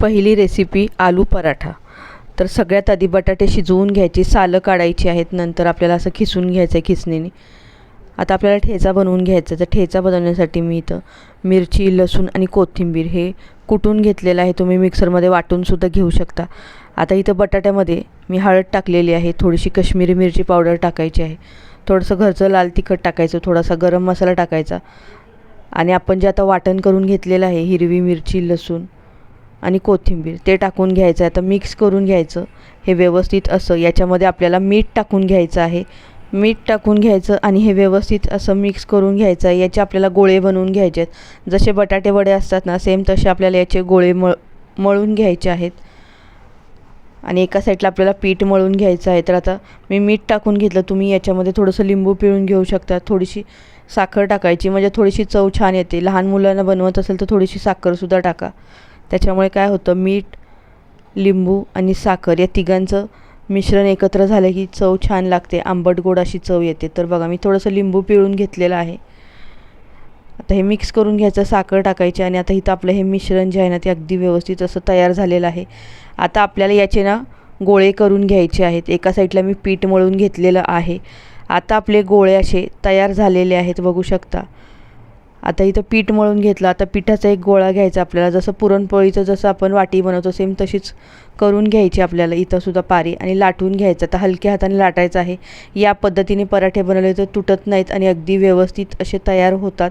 पहिली रेसिपी आलू पराठा. तर सगळ्यात आधी बटाटे शिजवून घ्यायची सालं काढायची आहेत नंतर आपल्याला असं खिसून घ्यायचं आहे खिसणीने. आता आपल्याला ठेचा बनवून घ्यायचा आहे. तर ठेचा बनवण्यासाठी मी इथं मिरची लसूण आणि कोथिंबीर हे कुटून घेतलेलं आहे. तुम्ही मिक्सरमध्ये वाटूनसुद्धा घेऊ शकता. आता इथं बटाट्यामध्ये मी हळद टाकलेली आहे. थोडीशी कश्मीरी मिरची पावडर टाकायची आहे. थोडंसं घरचं लाल तिखट टाकायचं थोडासा गरम मसाला टाकायचा. आणि आपण जे आता वाटण करून घेतलेलं आहे हिरवी मिरची लसूण आणि कोथिंबीर. ते टाकून घ्यायचं आहे. आता मिक्स करून घ्यायचं. हे व्यवस्थित असं. याच्यामध्ये आपल्याला मीठ टाकून घ्यायचं आहे. मीठ टाकून घ्यायचं आणि हे व्यवस्थित असं मिक्स करून घ्यायचं आहे. याचे आपल्याला गोळे बनवून घ्यायचे आहेत. जसे बटाटे वडे असतात ना सेम तसे आपल्याला याचे गोळे मळ मळून घ्यायचे आहेत. आणि एका साईडला आपल्याला पीठ मळून घ्यायचं आहे. तर आता मी मीठ टाकून घेतलं. तुम्ही याच्यामध्ये थोडंसं लिंबू पिळून घेऊ शकता. थोडीशी साखर टाकायची. म्हणजे थोडीशी चव छान येते. लहान मुलांना बनवत असेल तर थोडीशी साखरसुद्धा टाका. त्याच्यामुळे काय होतं मीठ लिंबू आणि साखर या तिघांचं मिश्रण एकत्र झालं की चव छान लागते. आंबट गोड अशी चव येते. तर बघा मी थोडंसं लिंबू पिळून घेतलेलं आहे. आता हे मिक्स करून घ्यायचं साखर टाकायची आणि आता इथं आपलं हे मिश्रण जे आहे ना ते अगदी व्यवस्थित असं तयार झालेलं आहे. आता आपल्याला याचे ना गोळे करून घ्यायचे आहेत. एका साईडला मी पीठ मळून घेतलेलं आहे. आता आपले गोळे असे तयार झालेले आहेत बघू शकता. आता इथं पीठ मळून घेतलं आता पिठाचा एक गोळा घ्यायचा आपल्याला जसं पुरणपोळीचं जसं आपण वाटी बनवतो सेम तशीच करून घ्यायची आपल्याला. इथंसुद्धा पारी आणि लाटून घ्यायचं. तर हलक्या हाताने लाटायचं आहे. या पद्धतीने पराठे बनवले तर तुटत नाहीत आणि अगदी व्यवस्थित असे तयार होतात.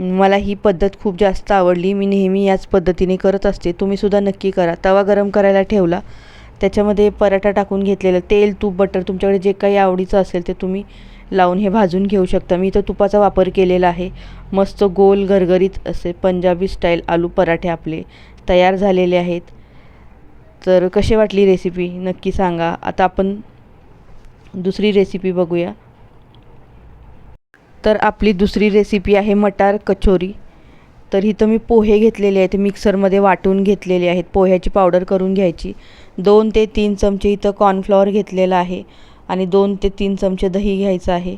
मला ही पद्धत खूप जास्त आवडली. मी नेहमी याच पद्धतीने करत असते. तुम्हीसुद्धा नक्की करा. तवा गरम करायला ठेवला. त्याच्यामध्ये पराठा टाकून घेतलेलं तेल तूप बटर तुमच्याकडे जे काही आवडीचं असेल ते तुम्ही लावून हे भाजून घेऊ शकता. मी इथं तुपाचा वापर केलेला आहे. मस्त गोल गरगरीत असे पंजाबी स्टाईल आलू पराठे आपले तयार झालेले आहेत. तर कशी वाटली रेसिपी नक्की सांगा. आता आपण दुसरी रेसिपी बघूया. तर आपली दुसरी रेसिपी आहे मटार कचोरी. तर इथं मी पोहे घेतलेले आहेत. मिक्सरमध्ये वाटून घेतलेले आहेत. पोह्याची पावडर करून घ्यायची. दोन ते तीन चमचे इथं कॉर्नफ्लॉवर घेतलेलं आहे. आणि दोन ते तीन चमचे दही घ्यायचं आहे.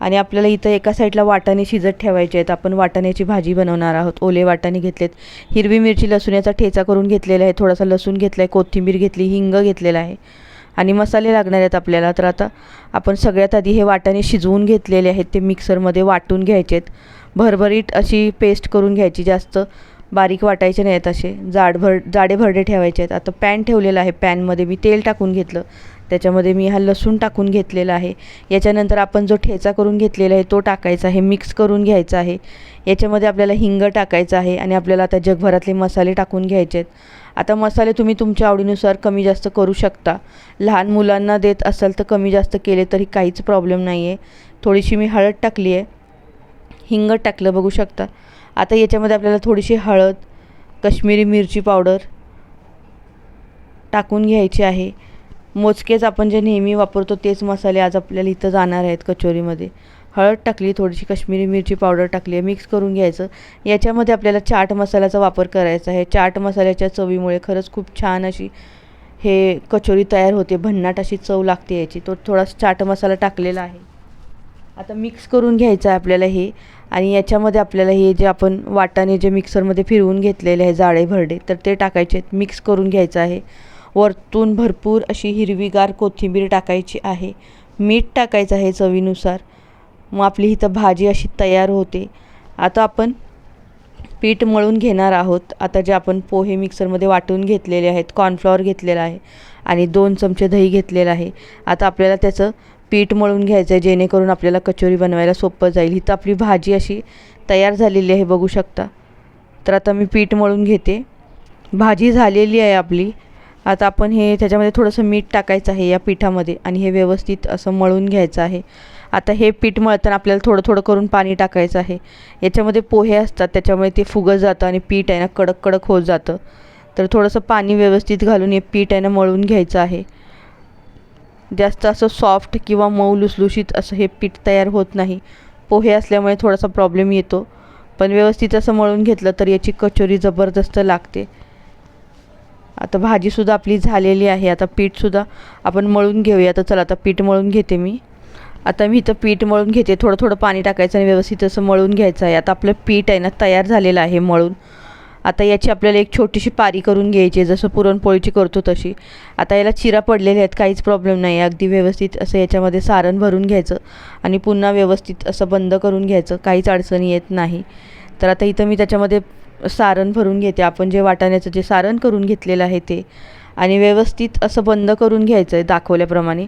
आणि आपल्याला इथं एका साईडला वाटाणे शिजत ठेवायचे आहेत. आपण वाटाण्याची भाजी बनवणार आहोत. ओले वाटाणे घेतलेत. हिरवी मिरची लसूण याचा ठेचा करून घेतलेला आहे. थोडासा लसूण घेतला आहे कोथिंबीर घेतली हिंग घेतलेला आहे. आणि मसाले लागणार आहेत आपल्याला. तर आता आपण सगळ्यात आधी हे वाटाणे शिजवून घेतलेले आहेत. ते मिक्सरमध्ये वाटून घ्यायचे आहेत. भरभरीत अशी पेस्ट करून घ्यायची. जास्त बारीक वाटायचे नाहीत असे. जाडभर जाडे भरडे ठेवायचे आहेत. आता पॅन ठेवलेलं आहे पॅनमध्ये. मी तेल टाकून घेतलं. त्याच्यामध्ये मी हा लसूण टाकून घेतलेला आहे. याच्यानंतर आपण जो ठेचा करून घेतलेला आहे तो टाकायचा आहे मिक्स करून घ्यायचा आहे. याच्यामध्ये आपल्याला हिंग टाकायचं आहे आणि आपल्याला आता जगभरातले मसाले टाकून घ्यायचे आहेत. आता मसाले तुम्ही तुमच्या आवडीनुसार कमी जास्त करू शकता. लहान मुलांना देत असाल तर कमी जास्त केले तरी काहीच प्रॉब्लेम नाही आहे थोडीशी मी हळद टाकली आहे. हिंग टाकलं बघू शकता. आता याच्यामध्ये आपल्याला थोडीशी हळद कश्मीरी मिरची पावडर टाकून घ्यायची आहे. मोजकेच आपण जे नेहमी वापरतो तेच मसाले आज आपल्याला इथं जाणार आहेत कचोरीमध्ये. हळद टाकली थोडीशी काश्मीरी मिरची पावडर टाकली आहे मिक्स करून घ्यायचं. याच्यामध्ये आपल्याला चाट मसाल्याचा वापर करायचा आहे. चाट मसाल्याच्या चवीमुळे खरंच खूप छान अशी हे कचोरी तयार होते. भन्नाट अशी चव लागते याची. तो थोडा चाट मसाला टाकलेला आहे. आता मिक्स करून घ्यायचं आहे आपल्याला हे. आणि याच्यामध्ये आपल्याला हे जे आपण वाटाणे जे मिक्सरमध्ये फिरवून घेतलेले आहे जाळे भरडे तर ते टाकायचे आहेत. मिक्स करून घ्यायचं आहे. वरतून भरपूर अशी हिरवीगार कोथिंबीर टाकायची आहे. मीठ टाकायचं आहे चवीनुसार. मग आपली इथं भाजी अशी तयार होते. आता आपण पीठ मळून घेणार आहोत. आता जे आपण पोहे मिक्सरमध्ये वाटून घेतलेले आहेत कॉर्नफ्लॉवर घेतलेला आहे आणि दोन चमचे दही घेतलेलं आहे. आता आपल्याला त्याचं पीठ मळून घ्यायचं आहे जेणेकरून आपल्याला कचोरी बनवायला सोपं जाईल. इथं आपली भाजी अशी तयार झालेली आहे बघू शकता. तर आता मी पीठ मळून घेते. भाजी झालेली आहे आपली. आता आपण हे त्याच्यामध्ये थोडंसं मीठ टाकायचं आहे या पिठामध्ये आणि हे व्यवस्थित असं मळून घ्यायचं आहे. आता हे पीठ मळताना आपल्याला थोडं थोडं करून पाणी टाकायचं आहे. याच्यामध्ये पोहे असतात त्याच्यामुळे ते फुगत जातं आणि पीठ आहे ना कडक कडक होत जातं. तर थोडंसं पाणी व्यवस्थित घालून हे पीठ आहे ना मळून घ्यायचं आहे. जास्त असं सॉफ्ट किंवा मऊ लुसलुशीत असं हे पीठ तयार होत नाही. पोहे असल्यामुळे थोडासा प्रॉब्लेम येतो. पण व्यवस्थित असं मळून घेतलं तर याची कचोरी जबरदस्त लागते. आता भाजीसुद्धा आपली झालेली आहे. आता पीठसुद्धा आपण मळून घेऊया. आता चला आता पीठ मळून घेते मी. आता मी इथं पीठ मळून घेते. थोडं थोडं पाणी टाकायचं आणि व्यवस्थित असं मळून घ्यायचं आहे. आता आपलं पीठ आहे ना तयार झालेलं आहे मळून. आता याची आपल्याला एक छोटीशी पारी करून घ्यायची. आहे जसं पुरणपोळीची करतो तशी. आता याला चिरा पडलेले आहेत. काहीच प्रॉब्लेम नाही. अगदी व्यवस्थित असं याच्यामध्ये सारण भरून घ्यायचं आणि पुन्हा व्यवस्थित असं बंद करून घ्यायचं. काहीच अडचणी येत नाही. तर आता इथं मी त्याच्यामध्ये सारण भरून घेते. आपण जे वाटाण्याचं जे सारण करून घेतलेलं आहे ते. आणि व्यवस्थित असं बंद करून घ्यायचं आहे दाखवल्याप्रमाणे.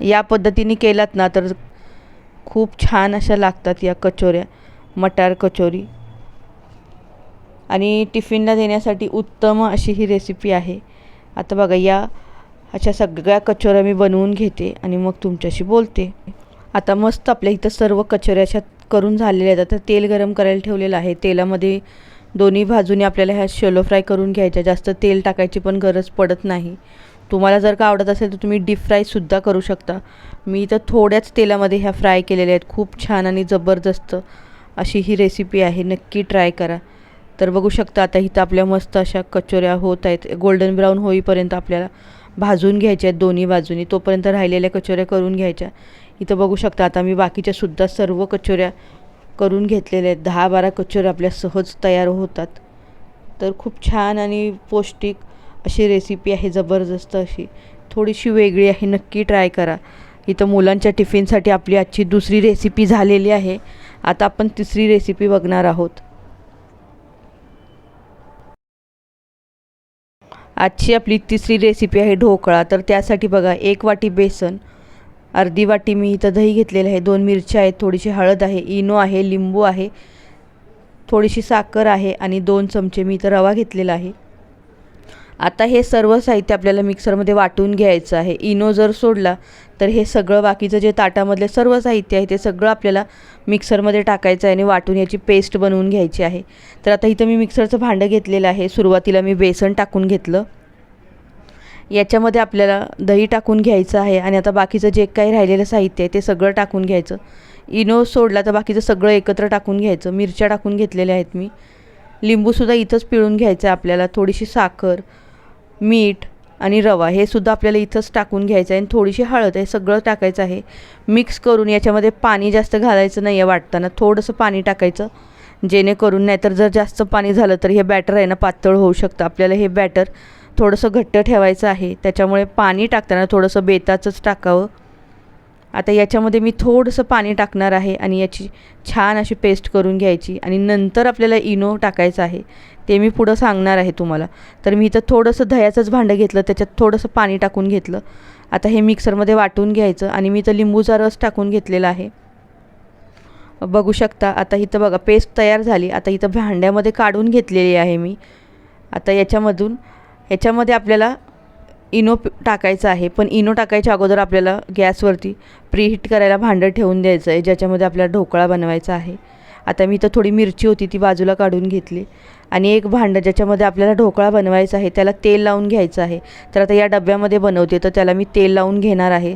या पद्धतीने केलात ना तर खूप छान अशा लागतात या कचोऱ्या. मटार कचोरी. आणि टिफिनला देण्यासाठी उत्तम अशी ही रेसिपी आहे. आता बघा या अशा सगळ्या कचोऱ्या मी बनवून घेते आणि मग तुमच्याशी बोलते. आता मस्त आपल्या इथं सर्व कचोऱ्या अशा करून झालेले आहेत. आता तेल गरम करायला ठेवलेलं आहे. तेलामध्ये दोन्ही बाजूने आपल्याला ह्या शेलो फ्राय करून घ्यायच्या जास्त तेल टाकायची पण गरज पडत नाही. तुम्हाला जर का आवडत असेल तर तुम्ही डीप फ्रायसुद्धा करू शकता. मी तर थोड्याच तेलामध्ये ह्या फ्राय केलेल्या आहेत. खूप छान आणि जबरदस्त अशी ही रेसिपी आहे. नक्की ट्राय करा. तर बघू शकता आता इथं आपल्या मस्त अशा कचोऱ्या होत आहेत. गोल्डन ब्राऊन होईपर्यंत आपल्याला भाजून घ्यायच्या आहेत दोन्ही बाजूनी. तोपर्यंत राहिलेल्या कचोऱ्या करून घ्यायच्या. इथं बघू शकता आता मी बाकीच्या सुद्धा सर्व कचोऱ्या करून घेतलेल्या आहेत. दहा बारा कचोऱ्या आपल्या सहज तयार होतात. तर खूप छान आणि पौष्टिक अशी रेसिपी आहे जबरदस्त अशी. थोडीशी वेगळी आहे नक्की ट्राय करा. इथं मुलांच्या टिफिनसाठी आपली आजची दुसरी रेसिपी झालेली आहे. आता आपण तिसरी रेसिपी बघणार आहोत. आजची आपली तिसरी रेसिपी आहे ढोकळा. तर त्यासाठी बघा एक वाटी बेसन अर्धी वाटी मी इथं दही घेतलेलं आहे. दोन मिरच्या आहेत थोडीशी हळद आहे इनो आहे लिंबू आहे थोडीशी साखर आहे आणि दोन चमचे मी इथं रवा घेतलेला आहे. आता हे सर्व साहित्य आपल्याला मिक्सरमध्ये वाटून घ्यायचं आहे. इनो जर सोडला तर हे सगळं बाकीचं जे ताटामधले सर्व साहित्य आहे ते सगळं आपल्याला मिक्सरमध्ये टाकायचं आहे आणि वाटून याची पेस्ट बनवून घ्यायची आहे. तर आता इथं मी मिक्सरचं भांडं घेतलेलं आहे. सुरुवातीला मी बेसन टाकून घेतलं. याच्यामध्ये आपल्याला दही टाकून घ्यायचं आहे आणि आता बाकीचं जे काही राहिलेलं साहित्य आहे ते सगळं टाकून घ्यायचं. इनो सोडला तर बाकीचं सगळं एकत्र टाकून घ्यायचं. मिरच्या टाकून घेतलेल्या आहेत मी. लिंबूसुद्धा इथंच पिळून घ्यायचं आहे आपल्याला. थोडीशी साखर मीठ आणि रवा हे सुद्धा आपल्याला इथंच टाकून घ्यायचं आहे. आणि थोडीशी हळद हे सगळं टाकायचं आहे. मिक्स करून याच्यामध्ये पाणी जास्त घालायचं नाही आहे वाटताना. थोडंसं पाणी टाकायचं. जेणेकरून नाहीतर जर जास्त पाणी झालं तर हे बॅटर आहे ना पातळ होऊ शकतं. आपल्याला हे बॅटर थोडंसं घट्ट ठेवायचं आहे. त्याच्यामुळे पाणी टाकताना थोडंसं बेताचंच टाकावं. आता याच्यामध्ये मी थोडंसं पाणी टाकणार आहे आणि याची छान अशी पेस्ट करून घ्यायची आणि नंतर आपल्याला इनो टाकायचं आहे. ते मी पुढं सांगणार आहे तुम्हाला. तर मी इथं थोडंसं दह्याचंच भांडं घेतलं त्याच्यात थोडंसं पाणी टाकून घेतलं. आता हे मिक्सरमध्ये वाटून घ्यायचं आणि मी इथं लिंबूचा रस टाकून घेतलेला आहे. बघू शकता आता इथं बघा पेस्ट तयार झाली. आता इथं भांड्यामध्ये काढून घेतलेली आहे मी. आता याच्यामधून ह्याच्यामध्ये आपल्याला इनो टाकायचं आहे. पण इनो टाकायच्या अगोदर आपल्याला गॅसवरती प्रीहीट करायला भांडं ठेवून द्यायचं आहे ज्याच्यामध्ये आपल्याला ढोकळा बनवायचा आहे. आता मी इथं थोडी मिरची होती ती बाजूला काढून घेतली. आणि एक भांडं ज्याच्यामध्ये आपल्याला ढोकळा बनवायचा आहे त्याला तेल लावून घ्यायचं आहे. तर आता या डब्यामध्ये बनवते तर त्याला मी तेल लावून घेणार आहे.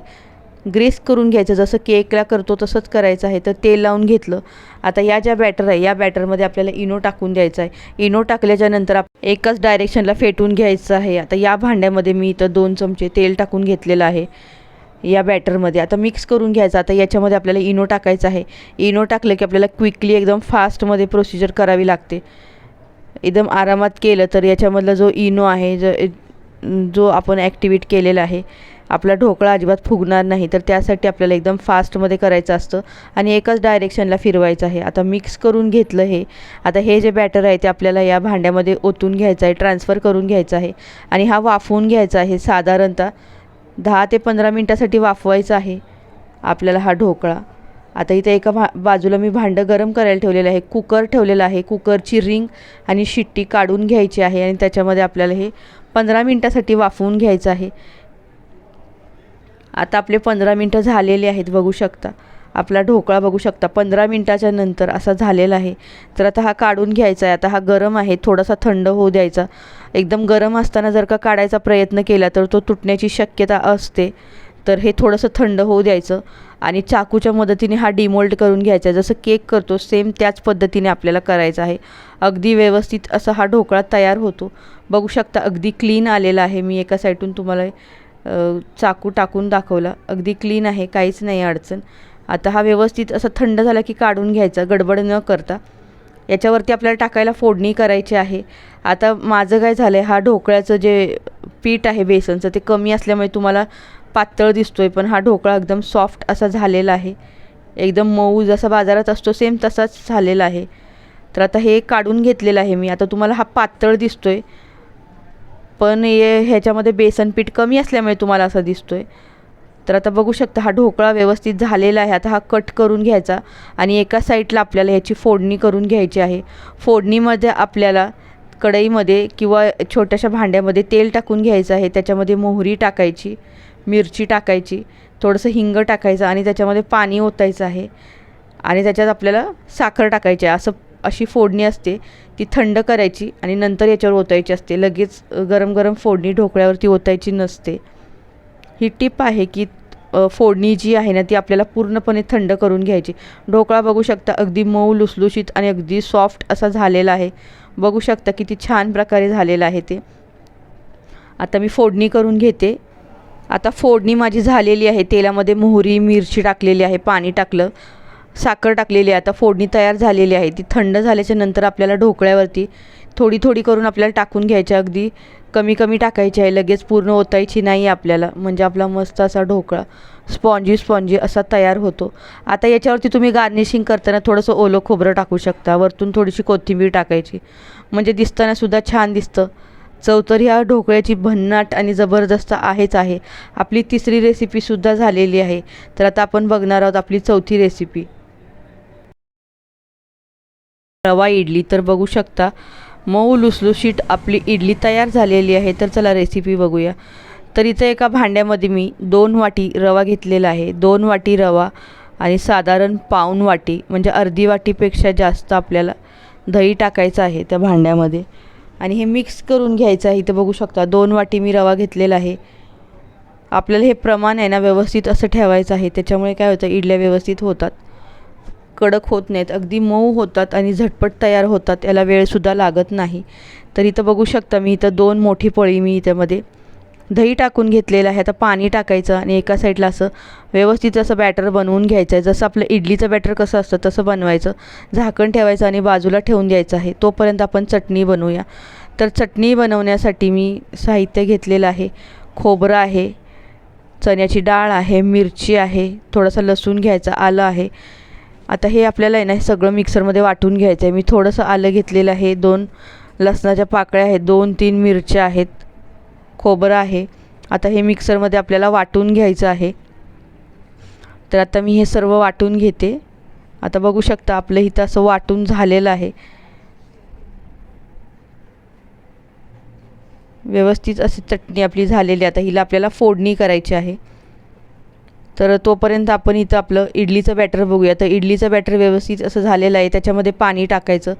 ग्रेस करून घ्यायचं जसं केकला करतो तसंच करायचं आहे तर तेल लावून घेतलं. आता या ज्या बॅटर आहे या बॅटरमध्ये आपल्याला इनो टाकून द्यायचं आहे. इनो टाकल्याच्या नंतर आप एकाच डायरेक्शनला फेटून घ्यायचं आहे. आता या भांड्यामध्ये मी इथं दोन चमचे तेल टाकून घेतलेलं आहे या बॅटरमध्ये आता मिक्स करून घ्यायचं. आता याच्यामध्ये आपल्याला इनो टाकायचं आहे. इनो टाकलं की आपल्याला क्विकली एकदम फास्टमध्ये प्रोसिजर करावी लागते. एकदम आरामात केलं तर याच्यामधला जो इनो आहे जो जो आपण ॲक्टिवेट केलेला आहे आपला ढोकळा अजिबात फुगणार नाही तर त्यासाठी आपल्याला एकदम फास्टमध्ये करायचं असतं आणि एकाच डायरेक्शनला फिरवायचं आहे. आता मिक्स करून घेतलं हे. आता हे जे बॅटर आहे ते आपल्याला या भांड्यामध्ये ओतून घ्यायचं आहे ट्रान्सफर करून घ्यायचं आहे आणि हा वाफवून घ्यायचा आहे साधारणतः दहा ते पंधरा मिनटासाठी वाफवायचा आहे आपल्याला हा ढोकळा. आता इथं एका भा बाजूला मी भांडं गरम करायला ठेवलेलं आहे. कुकर ठेवलेलं आहे. कुकरची रिंग आणि शिट्टी काढून घ्यायची आहे आणि त्याच्यामध्ये आपल्याला हे पंधरा मिनटासाठी वाफवून घ्यायचं आहे. आता आपले पंधरा मिनटं झालेले आहेत बघू शकता. आपला ढोकळा बघू शकता. पंधरा मिनटाच्या नंतर असा झालेला आहे. तर आता हा काढून घ्यायचा आहे. आता हा गरम आहे. थोडासा थंड होऊ द्यायचा. एकदम गरम असताना जर का काढायचा प्रयत्न केला तर तो तुटण्याची शक्यता असते. तर हे थोडंसं थंड होऊ द्यायचं. आणि चाकूच्या मदतीने हा डिमोल्ड करून घ्यायचा. जसं केक करतो सेम त्याच पद्धतीने आपल्याला करायचं आहे. अगदी व्यवस्थित असा हा ढोकळा तयार होतो. बघू शकता अगदी क्लीन आलेला आहे. मी एका साईडून तुम्हाला चाकू टाकून दाखवला. अगदी क्लीन आहे काहीच नाही अडचण. आता हा व्यवस्थित असा थंड झाला की काढून घ्यायचा गडबड न करता. याच्यावरती आपल्याला टाकायला फोडणी करायची आहे. आता माझं काय झालं आहे हा ढोकळ्याचं जे पीठ आहे बेसनचं ते कमी असल्यामुळे तुम्हाला पातळ दिसतो आहे पण हा ढोकळा एकदम सॉफ्ट असा झालेला आहे. एकदम मऊ जसा बाजारात असतो सेम तसाच झालेला आहे. तर आता हे काढून घेतलेलं आहे मी. आता तुम्हाला हा पातळ दिसतो आहे पण हे ह्याच्यामध्ये बेसन पीठ कमी असल्यामुळे तुम्हाला असा दिसतो आहे तर आता बघू शकता हा ढोकळा व्यवस्थित झालेला आहे. आता हा कट करून घ्यायचा आणि एका साईडला आपल्याला ह्याची फोडणी करून घ्यायची आहे. फोडणीमध्ये आपल्याला कढईमध्ये किंवा छोट्याशा भांड्यामध्ये तेल टाकून घ्यायचं आहे. त्याच्यामध्ये मोहरी टाकायची मिरची टाकायची थोडंसं हिंग टाकायचं आणि त्याच्यामध्ये पाणी ओतायचं आहे. आणि त्याच्यात आपल्याला साखर टाकायची आहे. असं अशी फोडणी असते ती थंड करायची आणि नंतर याच्यावर ओतायची असते. लगेच गरम गरम फोडणी ढोकळ्यावरती ओतायची नसते. ही टिप आहे की फोडणी जी आहे ना ती आपल्याला पूर्णपणे थंड करून घ्यायची. ढोकळा बघू शकता अगदी मऊ लुसलुशीत आणि अगदी सॉफ्ट असा झालेला आहे. बघू शकता किती छान प्रकारे झालेलं आहे ते. आता मी फोडणी करून घेते. आता फोडणी माझी झालेली आहे. तेलामध्ये मोहरी मिरची टाकलेली आहे. पाणी टाकलं. साखर टाकलेली आहे आता फोडणी तयार झालेली आहे. ती थंड झाल्याच्यानंतर आपल्याला ढोकळ्यावरती थोडी थोडी करून आपल्याला टाकून घ्यायची. अगदी कमी कमी टाकायची आहे लगेच पूर्ण ओतायची नाही आपल्याला. म्हणजे आपला मस्त असा ढोकळा स्पॉन्जी स्पॉन्जी असा तयार होतो. आता याच्यावरती तुम्ही गार्निशिंग करताना थोडंसं ओलं खोबरं टाकू शकता. वरतून थोडीशी कोथिंबीर टाकायची. म्हणजे दिसतानासुद्धा छान दिसतं. चव तर ह्या ढोकळ्याची भन्नाट आणि जबरदस्त आहेच आहे. आपली तिसरी रेसिपीसुद्धा झालेली आहे. तर आता आपण बघणार आहोत आपली चौथी रेसिपी रवा इडली तर बघू शकता. मऊ लुसलुशीट आपली इडली तयार झालेली आहे तर चला रेसिपी बघूया. तर इथं एका भांड्यामध्ये मी दोन वाटी रवा घेतलेला आहे. दोन वाटी रवा आणि साधारण पाऊण वाटी म्हणजे अर्धी वाटीपेक्षा जास्त आपल्याला दही टाकायचं आहे त्या भांड्यामध्ये. आणि हे मिक्स करून घ्यायचं आहे. इथं बघू शकता दोन वाटी मी रवा घेतलेला आहे. आपल्याला हे प्रमाण आहे ना व्यवस्थित असं ठेवायचं आहे. त्याच्यामुळे काय होतं इडल्या व्यवस्थित होतात. कडक होत नाहीत. अगदी मऊ होतात आणि झटपट तयार होतात. याला वेळसुद्धा लागत नाही. तर इथं बघू शकता मी इथं दोन मोठी पळी मी इथेमध्ये दही टाकून घेतलेलं आहे. आता पाणी टाकायचं आणि एका साईडला असं व्यवस्थित असं बॅटर बनवून घ्यायचं आहे. जसं आपलं इडलीचं बॅटर कसं असतं तसं बनवायचं. झाकण ठेवायचं आणि बाजूला ठेवून द्यायचं आहे. तोपर्यंत आपण चटणी बनवूया. तर चटणी बनवण्यासाठी मी साहित्य घेतलेलं आहे. खोबरं आहे चण्याची डाळ आहे मिरची आहे थोडासा लसूण घ्यायचा आलं आहे. आता हे आपल्याला आहे ना हे सगळं मिक्सरमध्ये वाटून घ्यायचं आहे. मी थोडंसं आलं घेतलेलं आहे. दोन लसणाच्या पाकळ्या आहेत. दोन तीन मिरच्या आहेत. खोबरं आहे. आता हे मिक्सरमध्ये आपल्याला वाटून घ्यायचं आहे. तर आता मी हे सर्व वाटून घेते. आता बघू शकता आपलं इथं असं वाटून झालेलं आहे. व्यवस्थित अशी चटणी आपली झालेली आता हिला आपल्याला फोडणी करायची आहे. तर तोपर्यंत आपण इथं आपलं इडलीचं बॅटर बघूया. तर इडलीचं बॅटर व्यवस्थित असं झालेलं आहे. त्याच्यामध्ये पाणी टाकायचं.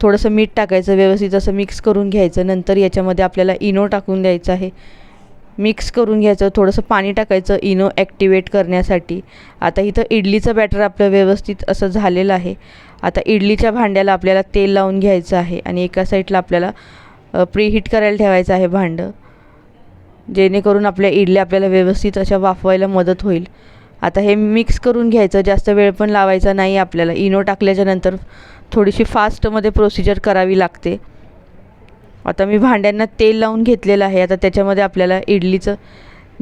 थोडंसं मीठ टाकायचं व्यवस्थित असं मिक्स करून घ्यायचं. नंतर याच्यामध्ये आपल्याला इनो टाकून द्यायचं आहे. मिक्स करून घ्यायचं. थोडंसं पाणी टाकायचं इनो ॲक्टिवेट करण्यासाठी. आता इथं इडलीचं बॅटर आपलं व्यवस्थित असं झालेलं आहे. आता इडलीच्या भांड्याला आपल्याला तेल लावून घ्यायचं आहे आणि एका साईडला आपल्याला प्रीहीट करायला ठेवायचं आहे भांडं. जेणेकरून आपल्या इडल्या आपल्याला व्यवस्थित अशा वाफवायला मदत होईल. आता हे मिक्स करून घ्यायचं जास्त वेळ पण लावायचा नाही आपल्याला. इनो टाकल्याच्या नंतर थोडीशी फास्टमध्ये प्रोसिजर करावी लागते. आता मी भांड्यांना तेल लावून घेतलेलं आहे. आता त्याच्यामध्ये आपल्याला इडलीचं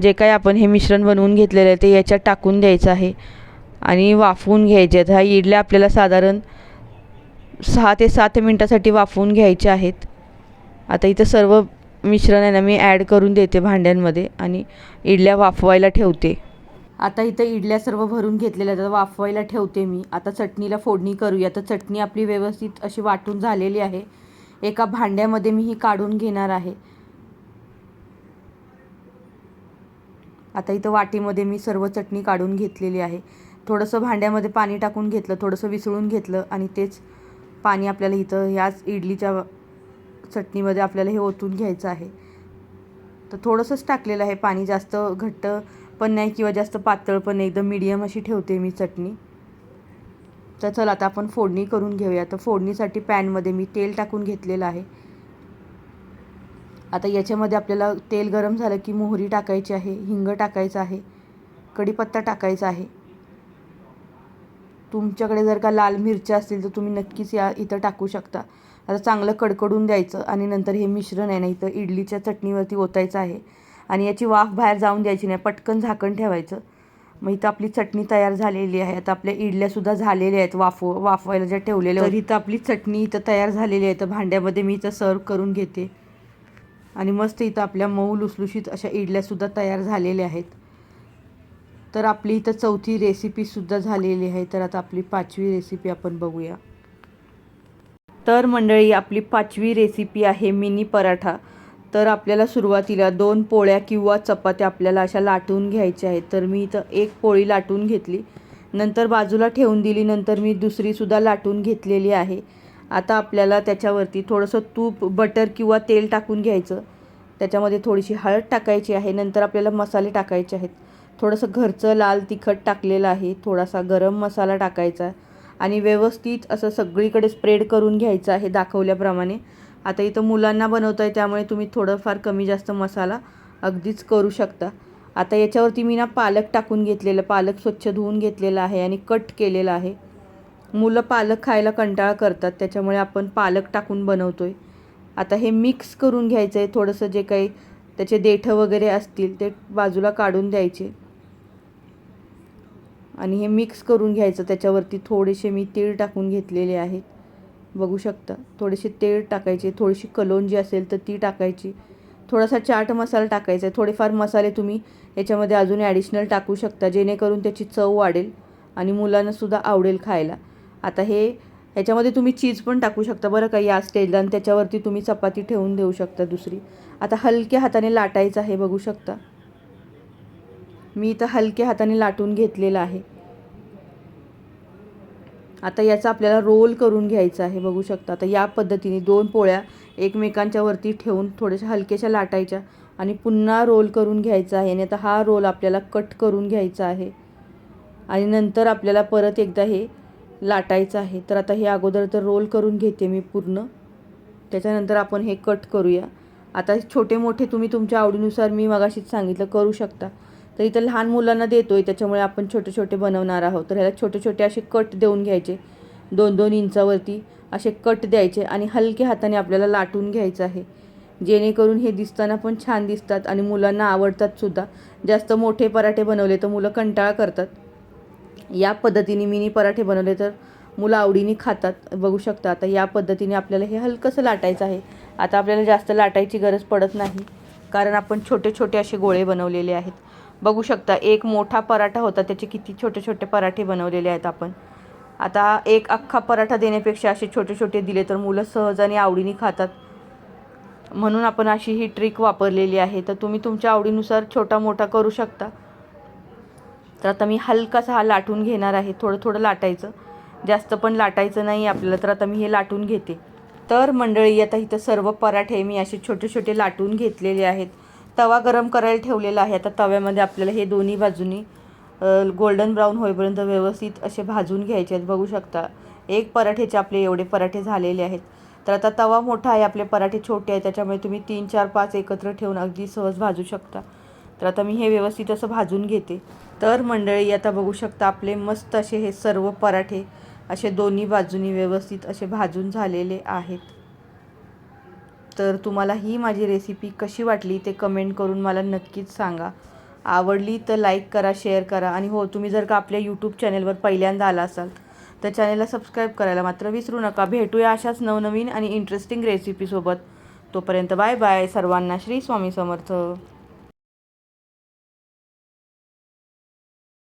जे काय आपण हे मिश्रण बनवून घेतलेलं आहे ते याच्यात टाकून द्यायचं आहे. आणि वाफवून घ्यायचे आहेत. ह्या इडल्या आपल्याला साधारण सहा ते सात मिनटासाठी वाफवून घ्यायच्या आहेत. आता इथं सर्व मिश्रण आहे ना मी ॲड करून देते भांड्यांमध्ये आणि इडल्या वाफवायला ठेवते. आता इथं इडल्या सर्व भरून घेतलेल्या आहेत. आता वाफवायला ठेवते मी. आता चटणीला फोडणी करूया. तर चटणी आपली व्यवस्थित अशी वाटून झालेली आहे. एका भांड्यामध्ये मी ही काढून घेणार आहे. आता इथं वाटीमध्ये मी सर्व चटणी काढून घेतलेली आहे. थोडंसं भांड्यामध्ये पाणी टाकून घेतलं थोडंसं विसळून घेतलं आणि तेच पाणी आपल्याला इथं ह्याच इडलीच्या चटणीमध्ये आपल्याला हे ओतून घ्यायचं आहे. तर थोडंसंच टाकलेलं आहे पाणी जास्त घट्ट पण नाही किंवा जास्त पातळ पण नाही. एकदम मीडियम अशी ठेवते मी चटणी. तर चला आता आपण फोडणी करून घेऊया. तर फोडणीसाठी पॅनमध्ये मी तेल टाकून घेतलेलं आहे. आता याच्यामध्ये आपल्याला तेल गरम झालं की मोहरी टाकायची आहे हिंग टाकायचं आहे कढीपत्ता टाकायचा आहे. तुमच्याकडे जर का लाल मिरच्या असतील तर तुम्ही नक्कीच या इथं टाकू शकता. आता चांगलं कडकडून द्यायचं आणि नंतर हे मिश्रण आहे ना इथं इडलीच्या चटणीवरती ओतायचं आहे. आणि याची वाफ बाहेर जाऊन द्यायची नाही पटकन झाकण ठेवायचं. मग इथं आपली चटणी तयार झालेली आहे. आता आपल्या इडल्यासुद्धा झालेल्या आहेत वाफ वाफवायला ज्या ठेवलेल्या तर इथं आपली चटणी इथं तयार झालेली आहे. तर भांड्यामध्ये मी इथं सर्व करून घेते. आणि मस्त इथं आपल्या मऊ लुसलुशीत अशा इडल्यासुद्धा तयार झालेल्या आहेत. तर आपली इथं चौथी रेसिपीसुद्धा झालेली आहे. तर आता आपली पाचवी रेसिपी आपण बघूया. तर मंडळी आपली पाचवी रेसिपी आहे मिनी पराठा. तर आपल्याला सुरुवातीला दोन पोळ्या किंवा चपात्या आपल्याला अशा लाटून घ्यायच्या आहेत. तर मी इथं एक पोळी लाटून घेतली. नंतर बाजूला ठेवून दिली. नंतर मी दुसरीसुद्धा लाटून घेतलेली आहे. आता आपल्याला त्याच्यावरती थोडंसं तूप बटर किंवा तेल टाकून घ्यायचं. त्याच्यामध्ये थोडीशी हळद टाकायची आहे. नंतर आपल्याला मसाले टाकायचे आहेत. थोडंसं घरचं लाल तिखट टाकलेलं आहे. थोडासा गरम मसाला टाकायचा आणि व्यवस्थित असं सगळीकडे स्प्रेड करून घ्यायचं आहे दाखवल्याप्रमाणे. आता इथं मुलांना बनवतं आहे त्यामुळे तुम्ही थोडंफार कमी जास्त मसाला अगदीच करू शकता. आता याच्यावरती मी ना पालक टाकून घेतलेलं पालक स्वच्छ धुवून घेतलेलं आहे आणि कट केलेलं आहे. मुलं पालक खायला कंटाळा करतात त्याच्यामुळे आपण पालक टाकून बनवतो आहे आता हे मिक्स करून घ्यायचं आहे थोडंसं जे काही त्याचे देठं वगैरे असतील ते बाजूला काढून द्यायचे. आणि हे मिक्स करून घ्यायचं. त्याच्यावरती थोडेसे मी तीळ टाकून घेतलेले आहेत. बघू शकता. थोडेसे तेल टाकायचे. थोडीशी कलोंजी असेल तर ती टाकायची. थोडासा चाट मसाला टाकायचा आहे. थोडेफार मसाले तुम्ही याच्यामध्ये अजून ॲडिशनल टाकू शकता जेणेकरून त्याची चव वाढेल आणि मुलांनासुद्धा आवडेल खायला. आता हे ह्याच्यामध्ये तुम्ही चीज पण टाकू शकता. बरं का या स्टेजला आणि त्याच्यावरती तुम्ही चपाती ठेवून देऊ शकता दुसरी. आता हलक्या हाताने लाटायचं आहे बघू शकता. मी इथं हलक्या हाताने लाटून घेतलेलं आहे. आता याचा आपल्याला रोल करून घ्यायचा आहे बघू शकता. आता या पद्धतीने दोन पोळ्या एकमेकांच्या वरती ठेवून थोड्याशा हलक्याशा लाटायच्या आणि पुन्हा रोल करून घ्यायचा आहे. आणि आता हा रोल आपल्याला कट करून घ्यायचा आहे. आणि नंतर आपल्याला परत एकदा हे लाटायचं आहे. तर आता हे अगोदर तर रोल करून घेते मी पूर्ण. त्याच्यानंतर आपण हे कट करूया. आता छोटे मोठे तुम्ही तुमच्या आवडीनुसार मी मगाशीच सांगितलं करू शकता. तर इथं लहान मुलांना देतो आहे त्याच्यामुळे आपण छोटे छोटे बनवणार आहोत. तर ह्याला छोटे छोटे असे कट देऊन घ्यायचे. दोन दोन इंचावरती असे कट द्यायचे आणि हलक्या हाताने आपल्याला लाटून घ्यायचं आहे. जेणेकरून हे दिसताना पण छान दिसतात आणि मुलांना आवडतात सुद्धा. जास्त मोठे पराठे बनवले तर मुलं कंटाळा करतात. या पद्धतीने मिनी पराठे बनवले तर मुलं आवडीने खातात. बघू शकता आता या पद्धतीने आपल्याला हे हलकंसं लाटायचं आहे. आता आपल्याला जास्त लाटायची गरज पडत नाही कारण आपण छोटे छोटे असे गोळे बनवलेले आहेत. बघू शकता एक मोठा पराठा होता त्याचे किती छोटे छोटे पराठे बनवलेले आहेत आपण. आता एक अख्खा पराठा देण्यापेक्षा असे छोटे छोटे दिले तर मुलं सहज आणि आवडीने खातात. म्हणून आपण अशी ही ट्रिक वापरलेली आहे. तर तुम्ही तुमच्या आवडीनुसार छोटा मोठा करू शकता. तर आता मी हलकासा हा लाटून घेणार आहे. थोडं थोडं लाटायचं. जास्त पण लाटायचं नाही आपल्याला तर आता मी हे लाटून घेते. तर मंडळी आता इथं सर्व पराठे मी असे छोटे छोटे लाटून घेतलेले आहेत. तवा गरम करायला ठेवलेला आहे. आता तव्यामध्ये आपल्याला हे दोन्ही बाजूनी गोल्डन ब्राऊन होईपर्यंत व्यवस्थित असे भाजून घ्यायचे आहेत. बघू शकता एक पराठेचे आपले एवढे पराठे झालेले आहेत. तर आता तवा मोठा आहे आपले पराठे छोटे आहेत. त्याच्यामुळे तुम्ही तीन चार पाच एकत्र ठेवून अगदी सहज भाजू शकता. तर आता मी हे व्यवस्थित असं भाजून घेते. तर मंडळी आता बघू शकता आपले मस्त असे हे सर्व पराठे असे दोन्ही बाजूनी व्यवस्थित असे भाजून झालेले आहेत. तर तुम्हाला ही माझी रेसिपी कशी वाटली ते कमेंट करून मला नक्कीच सांगा. आवडली तर लाईक करा शेअर करा आणि हो तुम्ही जर का आपल्या यूट्यूब चॅनेलवर पहिल्यांदा आला असाल तर चॅनेलला सबस्क्राईब करायला मात्र विसरू नका. भेटूया अशाच नवनवीन आणि इंटरेस्टिंग रेसिपीसोबत तोपर्यंत बाय बाय सर्वांना श्री स्वामी समर्थ.